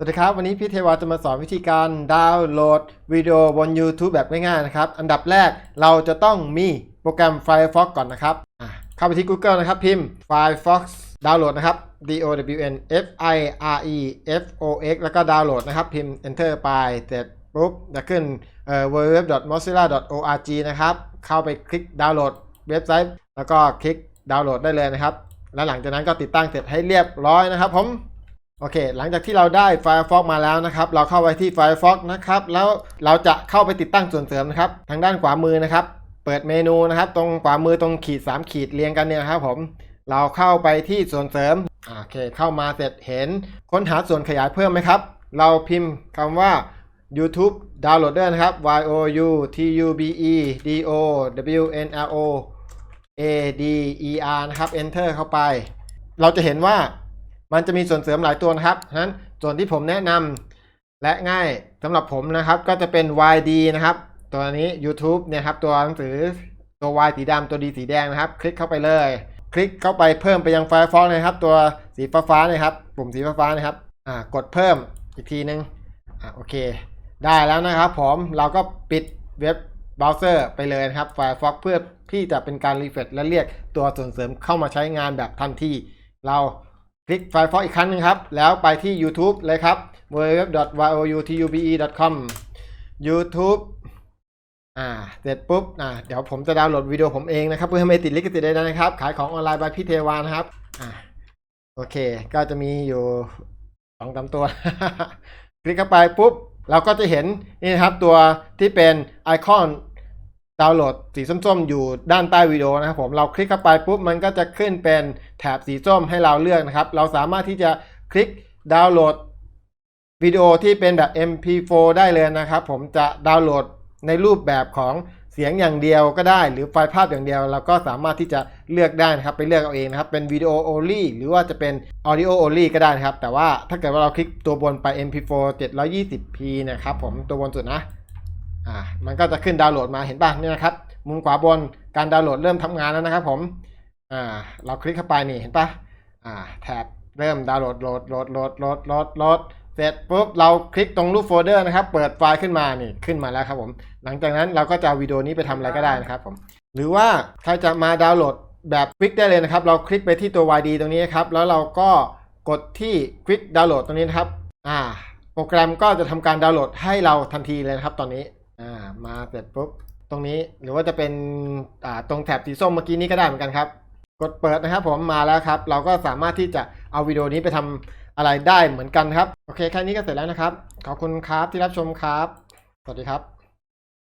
สวัสดีครับ วันนี้พี่เทวาจะมาสอนวิธีการดาวน์โหลดวิดีโอบน YouTube แบบง่ายๆนะครับ อันดับแรกเราจะต้องมีโปรแกรม Firefox ก่อนนะครับเข้าไปที่ Google นะครับ พิมพ์ Firefox ดาวน์โหลดนะครับ D O W N F I R E F O X แล้วก็ดาวน์โหลดนะครับ พิมพ์ Enter ไปเสร็จปุ๊บจะขึ้นเอ่อ www.mozilla.org นะครับ เข้าไปคลิกดาวน์โหลดเว็บไซต์ แล้วก็คลิกดาวน์โหลดได้เลยนะครับ แล้วหลังจากนั้นก็ติดตั้งเสร็จให้เรียบร้อยนะครับผม โอเค หลังจากที่เราได้ Firefox มาแล้วนะครับ เราเข้าไปที่ Firefox นะครับ แล้วเราจะเข้าไปติดตั้งส่วนเสริมนะครับ ทางด้านขวามือนะครับ เปิดเมนูนะครับ ตรงขวามือตรงขีด 3 ขีดเรียงกันเนี่ยนะครับผม เราเข้าไปที่ส่วนเสริม โอเค เข้ามาเสร็จเห็น ค้นหาส่วนขยายเพิ่มไหมครับ เราพิมพ์คำว่า YouTube Downloader นะครับ Y O U T U B E D O W N L O A D E R นะครับ Enter เข้าไป เราจะเห็นว่า มันจะมีส่วนเสริมหลายตัวนะครับฉะนั้นส่วนที่ผมแนะนำและง่ายสำหรับผมนะครับ ก็จะเป็น YD นะครับ ตัวนี้ YouTube เนี่ยครับ ตัวหนังสือตัว Y สีดำตัว D สีแดงนะครับ คลิกเข้าไปเลย คลิกเข้าไปเพิ่มไปยัง Firefox นะครับ ตัวสีฟ้าๆนะครับ ปุ่มสีฟ้าๆนะครับอ่ากดเพิ่มอีกทีนึงอ่าโอเค ได้แล้วนะครับผมเราก็ปิดเว็บเบราว์เซอร์ไปเลยนะครับ Firefox เพื่อที่จะเป็นการรีเฟรชและเรียกตัวส่วนเสริมเข้ามาใช้งานแบบทันทีเรา ลิก Firefox อีกครั้งหนึงครับ แล้วไปที่ YouTube เลยครับ www.youtube.com YouTube อ่า เสร็จปุ๊บ อ่า เดี๋ยวผมจะดาวน์โหลดวิดีโอผมเองนะครับ เพื่อให้ไม่ติดลิขสิทธิ์ใดๆนะครับ ขายของออนไลน์บายพี่เทวานะครับ อ่า โอเค ก็จะมีอยู่สองสาตัว คลิกเข้าไปปุ๊บ เราก็จะเห็นนี่นะครับ ตัวที่เป็นไอคอนดาวน์โหลดสีส้มๆ อยู่ด้านใต้วิดีโอนะครับผม เราคลิกเข้าไปปุ๊บ มันก็จะขึ้นเป็น แถบสีส้มให้เราเลือกนะครับ เราสามารถที่จะคลิกดาวน์โหลดวิดีโอที่เป็นแบบ MP4 ได้เลยนะครับ ผมจะดาวน์โหลดในรูปแบบของเสียงอย่างเดียวก็ได้ หรือไฟล์ภาพอย่างเดียว เราก็สามารถที่จะเลือกได้นะครับ ไปเลือกเอาเองนะครับ เป็นวิดีโอ only หรือว่าจะเป็น audio only ก็ได้นะครับ แต่ว่าถ้าเกิดว่าเราคลิกตัวบนไป MP4 720p นะครับผมตัวบนสุดนะอ่ามันก็จะขึ้นดาวน์โหลดมาเห็นป่ะเนี่ยนะครับ มุมขวาบนการดาวน์โหลดเริ่มทำงานแล้วนะครับผม อ่า เราคลิกเข้าไปนี่เห็นปะอ่า แท็บเริ่มดาวน์โหลดโหลดโหลดโหลดโหลดโหลดโหลดเสร็จปุ๊บเราคลิกตรงรูปโฟลเดอร์นะครับ เปิดไฟล์ขึ้นมานี่ขึ้นมาแล้วครับผม หลังจากนั้นเราก็จะวิดีโอนี้ไปทำอะไรก็ได้นะครับผม หรือว่าใครจะมาดาวน์โหลดแบบคลิกได้เลยนะครับ เราคลิกไปที่ตัว YD ตรงนี้ครับ แล้วเราก็กดที่คลิกดาวน์โหลดตรงนี้นะครับ อ่า โปรแกรมก็จะทำการดาวน์โหลดให้เราทันทีเลยนะครับ ตอนนี้ อ่า มาเสร็จปุ๊บ ตรงนี้ หรือว่าจะเป็น อ่า ตรงแถบสีส้มเมื่อกี้นี้ก็ได้เหมือนกันครับ กดเปิดนะครับผมมาแล้วครับ เราก็สามารถที่จะเอาวิดีโอนี้ไปทำอะไรได้เหมือนกันครับ โอเคแค่นี้ก็เสร็จแล้วนะครับ ขอบคุณครับที่รับชมครับ สวัสดีครับ